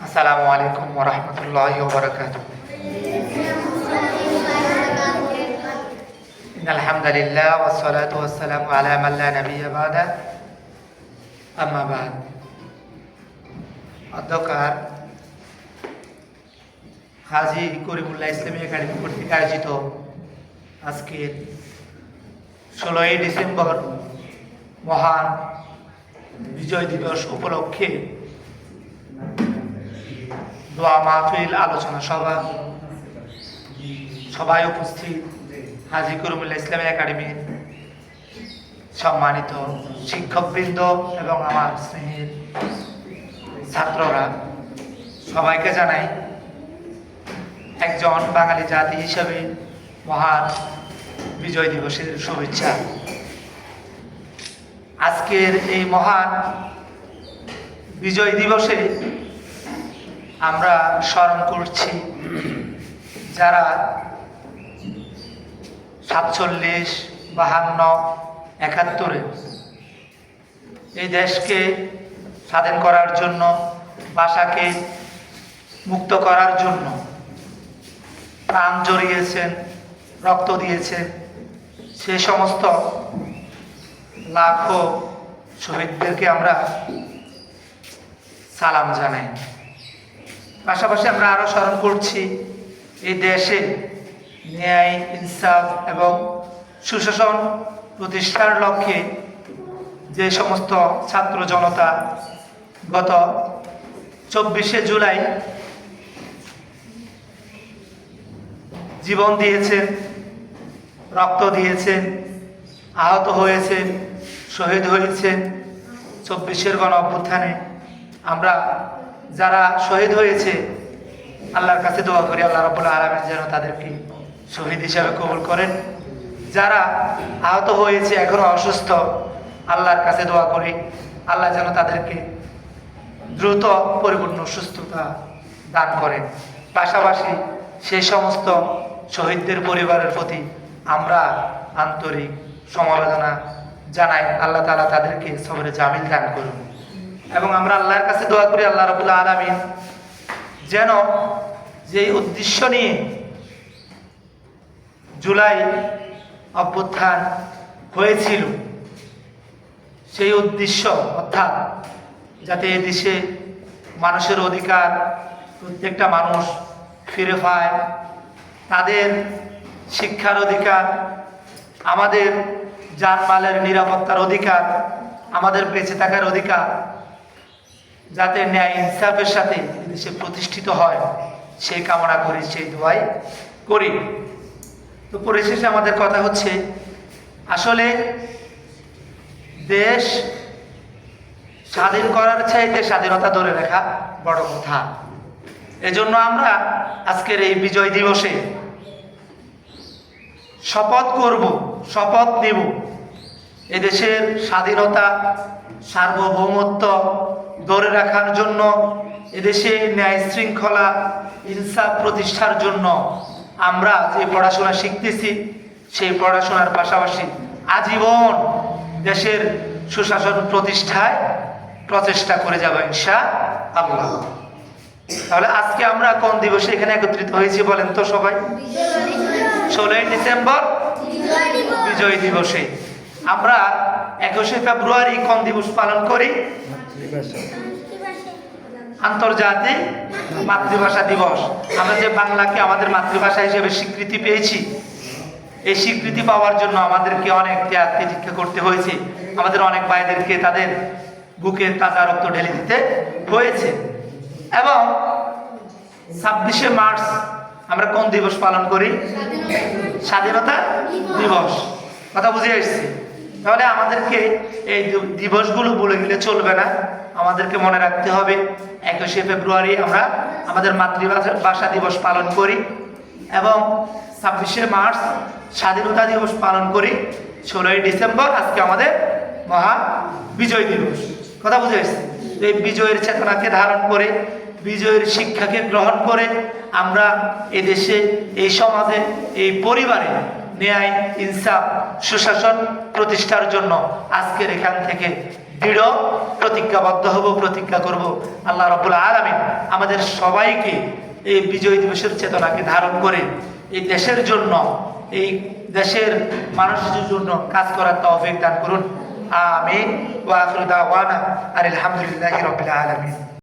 আসসালামু আলাইকুম ওরহমতুল্লাহ ওবরাকাত আলহামদুলিল্লাহ ওসলাত ওসালাম আল্লাহ নবী আবাদা আমাবাদ হাজি করিমুল্লাহ ইসলামী একাডেমি কর্তৃক আয়োজিত আজকের ষোলোই ডিসেম্বর মহান বিজয় দিবস উপলক্ষে দোয়া মাহফিল, আলোচনা সভা। সবাই উপস্থিত। হাজি করিমুল্লাহ ইসলামী একাডেমির সম্মানিত শিক্ষকবৃন্দ এবং আমার স্নেহের ছাত্ররা, সবাইকে জানাই, একজন বাঙালি জাতি হিসেবে মহান বিজয় দিবসের শুভেচ্ছা। আজকের এই মহান বিজয় দিবসে আমরা স্মরণ করছি, যারা সাতচল্লিশ, বাহান্ন, একাত্তরে এই দেশকে স্বাধীন করার জন্য ভাষাকে মুক্ত করার জন্য প্রাণ জড়িয়েছেন, রক্ত দিয়েছেন, সে সমস্ত লাখো শহীদদেরকে আমরা সালাম জানাই। পাশাপাশি আমরা আরও স্মরণ করছি এই দেশে ন্যায়, ইনসাফ এবং সুশাসন প্রতিষ্ঠার লক্ষ্যে যে সমস্ত ছাত্র জনতা গত চব্বিশে জুলাই জীবন দিয়েছেন রক্ত দিয়েছেন আহত হয়েছেন শহীদ হয়েছেন চব্বিশের গণ অভ্যুত্থানে আমরা যারা শহীদ হয়েছে, আল্লাহর কাছে দোয়া করি, আল্লাহ রব্বুল আলমের যেন তাদেরকে শহীদ হিসাবে কবুল করেন। যারা আহত হয়েছে, এখনও অসুস্থ, আল্লাহর কাছে দোয়া করি, আল্লাহ যেন তাদেরকে দ্রুত, পরিপূর্ণ সুস্থতা দান করেন। পাশাপাশি সেই সমস্ত শহীদদের পরিবারের প্রতি আমরা আন্তরিক সমবেদনা জানাই। আল্লাহ তালা তাদেরকে সবরে জামিল দান করুন। এবং আমরা আল্লাহর কাছে দোয়া করি, আল্লাহ রবুল্লা আলমিন যেন যে উদ্দেশ্য নিয়ে জুলাই অভ্যুত্থান হয়েছিল, সেই উদ্দেশ্য অর্থাৎ যাতে এ দেশে মানুষের অধিকার প্রত্যেকটা মানুষ ফিরে পায়, তাদের শিক্ষার অধিকার, আমাদের জানমালের নিরাপত্তার অধিকার, আমাদের বেঁচে থাকার অধিকার যাতে ন্যায় ইনসাফের সাথে দেশে প্রতিষ্ঠিত হয় সেই কামনা করি সেই দোয়াই করি। তো পরিশেষে আমাদের কথা হচ্ছে, আসলে দেশ স্বাধীন করার চাইতে স্বাধীনতা ধরে রাখা বড় কথা। এজন্য আমরা আজকের এই বিজয় দিবসে শপথ করব, শপথ নেব। এদেশের স্বাধীনতা সার্বভৌমত্ব ধরে রাখার জন্য এদেশে ন্যায় শৃঙ্খলা ইনসাফ প্রতিষ্ঠার জন্য আমরা যে পড়াশোনা শিখতেছি সেই পড়াশোনার পাশাপাশি আজীবন দেশের সুশাসন প্রতিষ্ঠায় প্রচেষ্টা করে যাব ইনশা আল্লাহ তাহলে আজকে আমরা কোন দিবসে এখানে একত্রিত হয়েছি বলেন তো সবাই? ষোলোই ডিসেম্বর? বিজয় দিবসে। আমরা একুশে ফেব্রুয়ারি কোন দিবস পালন করি? আন্তর্জাতিক মাতৃভাষা দিবস। আমরা যে বাংলাকে আমাদের মাতৃভাষা হিসেবে স্বীকৃতি পেয়েছি, এই স্বীকৃতি পাওয়ার জন্য আমাদেরকে অনেক ত্যাগ তিতিক্ষা করতে হয়েছে। আমাদের অনেক ভাইদেরকে তাদের বুকে তাজা রক্ত ঢেলে দিতে হয়েছে। এবং ছাব্বিশে মার্চ আমরা কোন দিবস পালন করি? স্বাধীনতা দিবস। কথা বুঝে এসছি তাহলে আমাদেরকে এই দিবসগুলো বলে গেলে চলবে না। আমাদেরকে মনে রাখতে হবে, একুশে ফেব্রুয়ারি আমরা আমাদের মাতৃভাষা ভাষা দিবস পালন করি এবং ছাব্বিশে মার্চ স্বাধীনতা দিবস পালন করি, ষোলোই ডিসেম্বর আজকে আমাদের মহা বিজয় দিবস। কথা বুঝে এসছি এই বিজয়ের চেতনাকে ধারণ করে, বিজয়ের শিক্ষাকে গ্রহণ করে আমরা এদেশে, এই সমাজে, এই পরিবারে ন্যায়, ইনসাফ, সুশাসন প্রতিষ্ঠার জন্য আজকের এখান থেকে দৃঢ় প্রতিজ্ঞাবদ্ধ হব, প্রতিজ্ঞা করব। আল্লাহ রবুল্লা আলমিন আমাদের সবাইকে এই বিজয় দিবসের চেতনাকে ধারণ করে এই দেশের জন্য, এই দেশের মানুষের জন্য কাজ করার তৌফিক দান করুন। আমিন। ওয়া আখিরু দাওয়ানা আলহামদুলিল্লাহি রাব্বিল আলামিন।